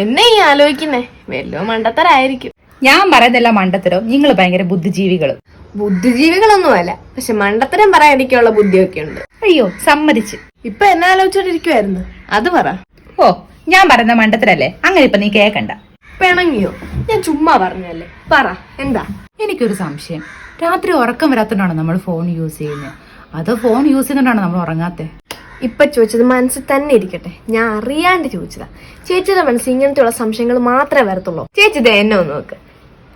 എന്നെ ഈ ആലോചിക്കുന്നേ? വല്ലോ മണ്ടത്തരായിരിക്കും. ഞാൻ പറയുന്നില്ല മണ്ടത്തരോ നിങ്ങൾ ഭയങ്കര ബുദ്ധിജീവികളും. ബുദ്ധിജീവികളൊന്നുമല്ല. പക്ഷെ മണ്ടത്തരം പറയാനിരിക്കുള്ള ബുദ്ധിയൊക്കെ ഉണ്ട് അയ്യോ സമ്മതിച്ച്. ഇപ്പൊ എന്നെ ആലോചിച്ചോണ്ടിരിക്കുവായിരുന്നു. അത് പറ. ഓ ഞാൻ പറയുന്ന മണ്ടത്തരല്ലേ? അങ്ങനെ ഇപ്പൊ നീ കേക്കണ്ട. പിണങ്ങിയോ ഞാൻ ചുമ്മാ പറഞ്ഞല്ലേ പറ എന്താ? എനിക്കൊരു സംശയം. രാത്രി ഉറക്കം വരാത്തോണ്ടാണ് നമ്മൾ ഫോൺ യൂസ് ചെയ്യുന്നത് അത് ഫോൺ യൂസ് ചെയ്യുന്നോണ്ടാണോ നമ്മൾ ഉറങ്ങാത്തെ ഇപ്പൊ ചോദിച്ചത് മനസ്സിൽ തന്നെ ഇരിക്കട്ടെ. ഞാൻ അറിയാണ്ട് ചോദിച്ചതാ. ചേച്ചിയുടെ മനസ്സിൽ ഇങ്ങനത്തെയുള്ള സംശയങ്ങൾ മാത്രമേ വരത്തുള്ളൂ. ചേച്ചി ഇത് എന്നെ ഒന്ന് നോക്ക്.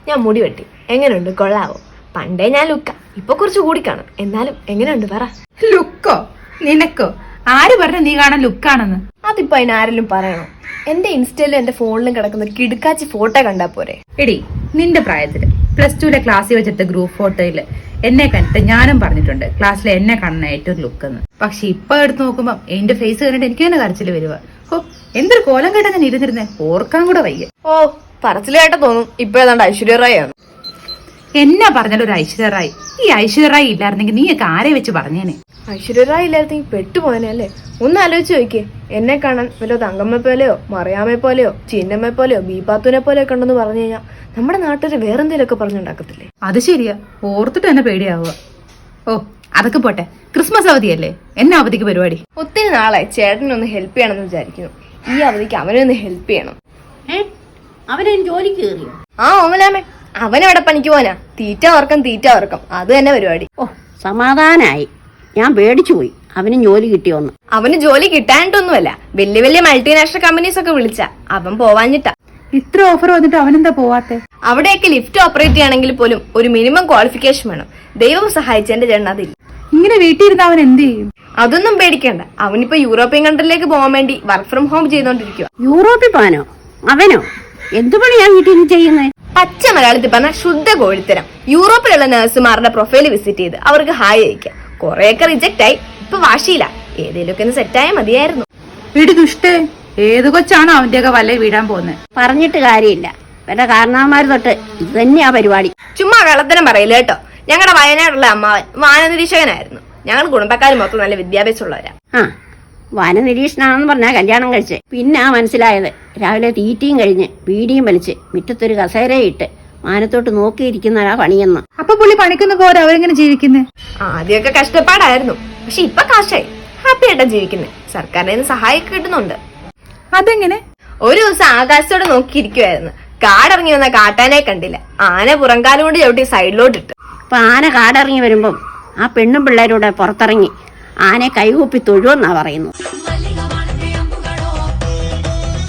ഞാൻ മുടി വെട്ടി. എങ്ങനെയുണ്ട്? കൊള്ളാവോ? പണ്ടേ ഞാൻ ലുക്ക. ഇപ്പൊ കുറച്ച് കൂടി കാണും. എന്നാലും എങ്ങനെയുണ്ട്? പറ. ലുക്കോ? നിനക്കോ? ആര് പറഞ്ഞു നീ കാണാൻ ലുക്കാണെന്ന്? അതിപ്പോ അതിന് ആരെങ്കിലും പറയണോ? എന്റെ ഇൻസ്റ്റയിലും എന്റെ ഫോണിലും കിടക്കുന്ന കിടുക്കാച്ചി ഫോട്ടോ കണ്ടാ പോരെ. എടി നിന്റെ പ്രായത്തിൽ. പ്ലസ് ടുവിലെ ക്ലാസ്സിൽ വെച്ചിട്ട് ഗ്രൂപ്പ് ഫോട്ടോയിൽ എന്നെ കണ്ടിട്ട് ഞാനും പറഞ്ഞിട്ടുണ്ട് ക്ലാസ്സിൽ എന്നെ കാണുന്ന ഏറ്റവും ലുക്ക് എന്ന്. പക്ഷെ ഇപ്പൊ എടുത്ത് നോക്കുമ്പോൾ എന്റെ ഫേസ് കണ്ടിട്ട് എനിക്ക് തന്നെ കരച്ചിൽ വരുക ഓ എന്തൊരു കോലം കേട്ടാ ഞാൻ ഇരുന്നിരുന്നേ? ഓർക്കാൻ കൂടെ വയ്യ. ഓ പറച്ചിലായിട്ട് തോന്നും. ഇപ്പൊ ഏതാണ്ട് ഐശ്വര്യ എന്നാ പറഞ്ഞാലും ഒരു ഐശ്വര്യറായി? ഈ ഐശ്വര്യറായി ഇല്ലായിരുന്നെങ്കിൽ നീ നീയൊക്കെ ആരെ വെച്ച് പറഞ്ഞേനെ? ഐശ്വര്യറായി ഇല്ലായിരുന്നെങ്കിൽ പെട്ടുപോയനെ അല്ലേ? ഒന്ന് ആലോചിച്ച് നോക്കിയേ. എന്നെ കാണാൻ വല്ല തങ്കമ്മ പോലെയോ മറിയാമ്മയെ പോലെയോ ചിന്നമ്മ പോലെയോ ബീപാത്തുനെ പോലെയോ കണ്ടെന്ന് പറഞ്ഞു കഴിഞ്ഞാൽ നമ്മുടെ നാട്ടിൽ വേറെന്തേലൊക്കെ പറഞ്ഞുണ്ടാക്കത്തില്ലേ അത് ശരിയാ. ഓർത്തിട്ട് തന്നെ പേടിയാവുക. ഓ അതൊക്കെ പോട്ടെ. ക്രിസ്മസ് അവധിയല്ലേ? എന്നെ അവധിക്ക് പരിപാടി? ഒത്തിരി നാളെ ചേട്ടനൊന്ന് ഹെൽപ്പ് ചെയ്യണമെന്ന് വിചാരിക്കുന്നു. ഈ അവധിക്ക് അവനൊന്ന് ഹെൽപ്പ് ചെയ്യണം. അവനെ ജോലിക്ക് കയറിയോ? ആ ഓമലാമേ. അവനവിടെ പണിക്ക് പോനാ തീറ്റ ഓർക്കം തീറ്റ ഓർക്കം അത് തന്നെ പരിപാടി. ഓ സമാധാനായി. ഞാൻ പേടിച്ചു പോയി. അവന് ജോലി കിട്ടിയോന്ന് അവന് ജോലി കിട്ടാനിട്ടൊന്നുമല്ല വലിയ വലിയ മൾട്ടിനാഷണൽ കമ്പനീസ് ഒക്കെ വിളിച്ച. അവൻ പോവാഞ്ഞിട്ടാ. ഇത്ര ഓഫർ വന്നിട്ട് അവനെന്താ പോവാത്തെ? അവിടെയൊക്കെ ലിഫ്റ്റ് ഓപ്പറേറ്റ് ചെയ്യണമെങ്കിൽ പോലും ഒരു മിനിമം ക്വാളിഫിക്കേഷൻ വേണം. ദൈവം സഹായിച്ചതിന്റെ ചേട്ടൻ അതില്ല ഇങ്ങനെ വീട്ടിൽ ഇരുന്ന് അവൻ എന്ത് ചെയ്യും? അതൊന്നും പേടിക്കണ്ട. അവനിപ്പോ യൂറോപ്യൻ കൺട്രിയിലേക്ക് പോകാൻ വേണ്ടി വർക്ക് ഫ്രം ഹോം ചെയ്തോണ്ടിരിക്കുക യൂറോപ്പിൽ പോകാനോ അവനോ? എന്ത് പണിയാ വീട്ടിൽ ചെയ്യുന്നത് ചെയ്യുന്നേ? പച്ച മലയാളത്തിൽ പറഞ്ഞ ശുദ്ധ കോഴിത്തരം. യൂറോപ്പിലുള്ള നഴ്സുമാരുടെ പ്രൊഫൈൽ വിസിറ്റ് ചെയ്ത് അവർക്ക് ഹായ് അയക്കാം. കുറെയൊക്കെ റിജക്റ്റ് ആയി. ഇപ്പൊ വാശിയില്ല. ഏതേലൊക്കെ ഒന്ന് സെറ്റായ മതിയായിരുന്നു. വീട് ദുഷ്ടേ ഏത് കൊച്ചാണോ അവന്റെയൊക്കെ വല്ല വീടാൻ പോകുന്നത് പറഞ്ഞിട്ട് കാര്യമില്ല. വേറെ കാരണവന്മാർ തൊട്ട് ഇത് തന്നെയാ പരിപാടി. ചുമ്മാ കള്ളത്തരം പറയില്ല കേട്ടോ. ഞങ്ങളുടെ വയനാടുള്ള അമ്മാവൻ വാനനിരീക്ഷകനായിരുന്നു ഞങ്ങൾ കുടുംബക്കാർ മൊത്തം നല്ല വിദ്യാഭ്യാസമുള്ളവരാ. ആ വന നിരീക്ഷണമാണെന്ന് പറഞ്ഞാൽ കല്യാണം കഴിച്ച്. പിന്നെ ആ മനസ്സിലായത് രാവിലെ തീറ്റയും കഴിഞ്ഞ് ബീഡിയും വലിച്ച് മുറ്റത്തൊരു കസേരയിട്ട് മാനത്തോട്ട് നോക്കിയിരിക്കുന്നതാ പണിയെന്ന്. അപ്പൊ പുള്ളി പണിക്കുന്ന പോലെ അവരെങ്ങനെ ജീവിക്കുന്നേ? ആദ്യമൊക്കെ കഷ്ടപ്പാടായിരുന്നു. പക്ഷെ ഇപ്പൊ കാശായി. ഹാപ്പി ആയിട്ടാ ജീവിക്കുന്നത് സർക്കാരിൽ നിന്ന് സഹായം കിട്ടുന്നുണ്ട്. അതെങ്ങനെ? ഒരു ദിവസം ആകാശത്തോടെ നോക്കിയിരിക്കുവായിരുന്നു. കാടിറങ്ങി വന്ന കാട്ടാനെ കണ്ടില്ല. ആന പുറംകാലം കൊണ്ട് ചവിട്ടി സൈഡിലോട്ടിട്ട്. അപ്പൊ ആന കാടിറങ്ങി വരുമ്പം ആ പെണ്ണും പിള്ളേരൂടെ പുറത്തിറങ്ങി ആനയെ കൈകൂപ്പി തൊഴുവെന്നാണ് പറയുന്നു